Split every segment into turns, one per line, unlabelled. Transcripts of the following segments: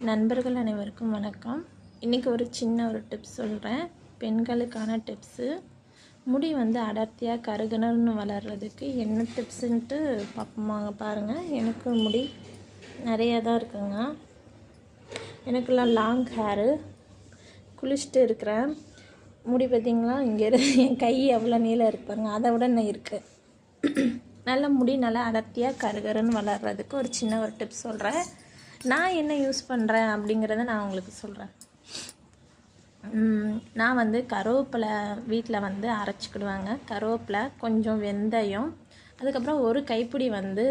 நண்பர்கள் அனைவருக்கும் வணக்கம். இன்றைக்கி ஒரு சின்ன ஒரு டிப்ஸ் சொல்கிறேன் பெண்களுக்கான டிப்ஸு முடி வந்து அடர்த்தியாக கருகணும்னு வளர்கிறதுக்கு என்ன டிப்ஸுன்ட்டு பார்ப்போமாங்க பாருங்கள் எனக்கு முடி நிறையா தான் இருக்குங்க. எனக்குலாம் லாங் ஹேரு குளிச்சுட்டு இருக்கிறேன். முடி பார்த்திங்களா? இங்கே என் கை எவ்வளோ நீளம் இருப்பாங்க அதை விட நான் இருக்குது நல்ல முடி நல்லா அடர்த்தியாக கருகருன்னு வளர்கிறதுக்கு ஒரு சின்ன ஒரு டிப்ஸ் சொல்கிறேன் நான் என்ன யூஸ் பண்ணுறேன் அப்படிங்கிறத நான் உங்களுக்கு சொல்கிறேன் நான் வந்து கருவேப்பிலை வீட்டில் வந்து அரைச்சிக்கிடுவாங்க. கருவேப்பிலை கொஞ்சம் வெந்தயம் அதுக்கப்புறம் ஒரு கைப்பிடி வந்து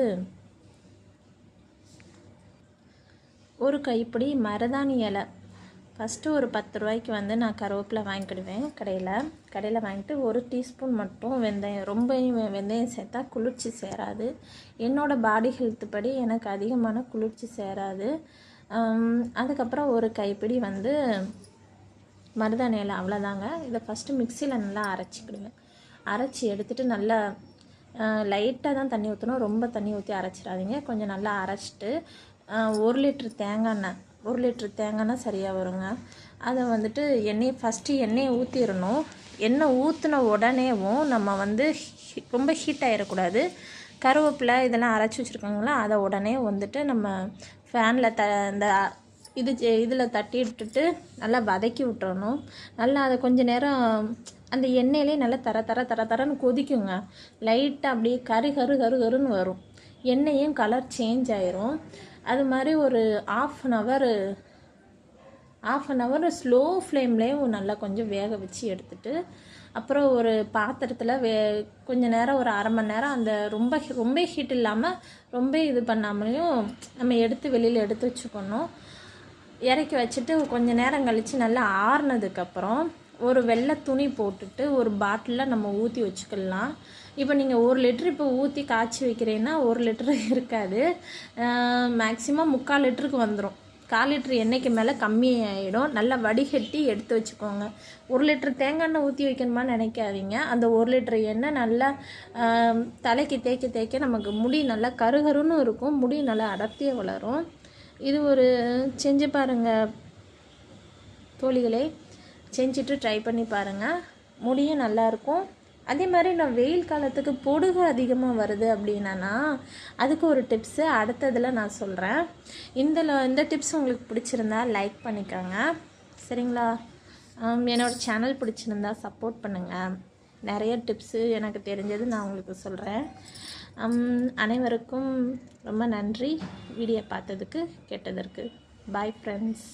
ஒரு கைப்பிடி மருதாணி இலை. ஃபஸ்ட்டு ஒரு பத்து ரூபாய்க்கு வந்து நான் கருவேப்பிலை வாங்கிக்கிடுவேன் கடையில். கடையில் வாங்கிட்டு ஒரு டீஸ்பூன் மட்டும் வெந்தயம் ரொம்ப வெந்தயம் சேர்த்தா குளிர்ச்சி சேராது. என்னோடய பாடி ஹெல்த் படி எனக்கு அதிகமான குளிர்ச்சி சேராது. அதுக்கப்புறம் ஒரு கைப்பிடி வந்து மருதாணி இலை அவ்வளோதாங்க. இதை ஃபஸ்ட்டு மிக்சியில் நல்லா அரைச்சிக்கிடுவேன். அரைச்சி எடுத்துகிட்டு நல்லா லைட்டாக தான் தண்ணி ஊற்றணும் ரொம்ப தண்ணி ஊற்றி அரைச்சிடாதீங்க. கொஞ்சம் நல்லா அரைச்சிட்டு ஒரு லிட்ரு தேங்காய் எண்ணெய் ஒரு லிட்ரு தேங்காய்னா சரியாக வருங்க. அதை வந்துட்டு எண்ணெயை ஃபஸ்ட்டு எண்ணெயை ஊற்றிடணும் எண்ணெய் ஊற்றின உடனேவும் நம்ம வந்து ரொம்ப ஹீட் ஆகிடக்கூடாது கருவேப்பிலை இதெல்லாம் அரைச்சி வச்சுருக்காங்களா அதை உடனே வந்துட்டு நம்ம ஃபேனில் த இந்த இது இதில் தட்டி விட்டுட்டு நல்லா வதக்கி விட்டுறணும். நல்லா அதை கொஞ்சம் நேரம் அந்த எண்ணெயிலே நல்லா தர தர தர தரன்னு கொதிக்குங்க. லைட்டாக அப்படியே கரு கரு கரு கருன்னு வரும். எண்ணெயும் கலர் சேஞ்ச் ஆயிரும். அது மாதிரி ஒரு half an hour half an hour slow ஃப்ளேம்லேயும் நல்லா கொஞ்சம் வேக வச்சு எடுத்துட்டு அப்புறம் ஒரு பாத்திரத்தில் வே கொஞ்ச நேரம் ஒரு அரை மணி நேரம் அந்த ரொம்ப ரொம்ப ஹீட் இல்லாமல் ரொம்ப இது பண்ணாமலையும் நம்ம எடுத்து வெளியில் எடுத்து வச்சுக்கணும். இறக்கி வச்சுட்டு கொஞ்சம் நேரம் கழித்து நல்லா ஆறுனதுக்கப்புறம் ஒரு வெள்ளை துணி போட்டுட்டு ஒரு பாட்டிலில் நம்ம ஊற்றி வச்சுக்கலாம். இப்போ நீங்கள் ஒரு லிட்ரு இப்போ ஊற்றி காய்ச்சி வைக்கிறீங்கன்னா ஒரு லிட்டரு இருக்காது. மேக்ஸிமம் முக்கால் லிட்டருக்கு வந்துடும் கால் லிட்ரு எண்ணெய்க்கு மேலே கம்மியாயிடும் நல்லா வடிகட்டி எடுத்து வச்சுக்கோங்க. ஒரு லிட்ரு தேங்காய் எண்ணெய் ஊற்றி வைக்கணுமான்னு நினைக்காதீங்க. அந்த ஒரு லிட்ரு எண்ணெய் நல்லா தலைக்கு தேய்க்க தேய்க்க நமக்கு முடி நல்லா கருகருன்னு இருக்கும். முடி நல்லா அடர்த்தியாக வளரும். இது ஒரு செஞ்சு பாருங்கள் தோழிகளே. செஞ்சுட்டு ட்ரை பண்ணி பாருங்கள் முடியும் நல்லாயிருக்கும் அதே மாதிரி நான் வெயில் காலத்துக்கு பொடுகு அதிகமாக வருது அப்படின்னா அதுக்கு ஒரு டிப்ஸு அடுத்ததில் நான் சொல்கிறேன் இந்த இந்த டிப்ஸ் உங்களுக்கு பிடிச்சிருந்தா லைக் பண்ணிக்கோங்க. சரிங்களா? என்னோடய சேனல் பிடிச்சிருந்தா சப்போர்ட் பண்ணுங்கள் நிறைய டிப்ஸு எனக்கு தெரிஞ்சது நான் உங்களுக்கு சொல்கிறேன் அனைவருக்கும் ரொம்ப நன்றி. வீடியோ பார்த்ததுக்கு கேட்டதற்கு. Bye friends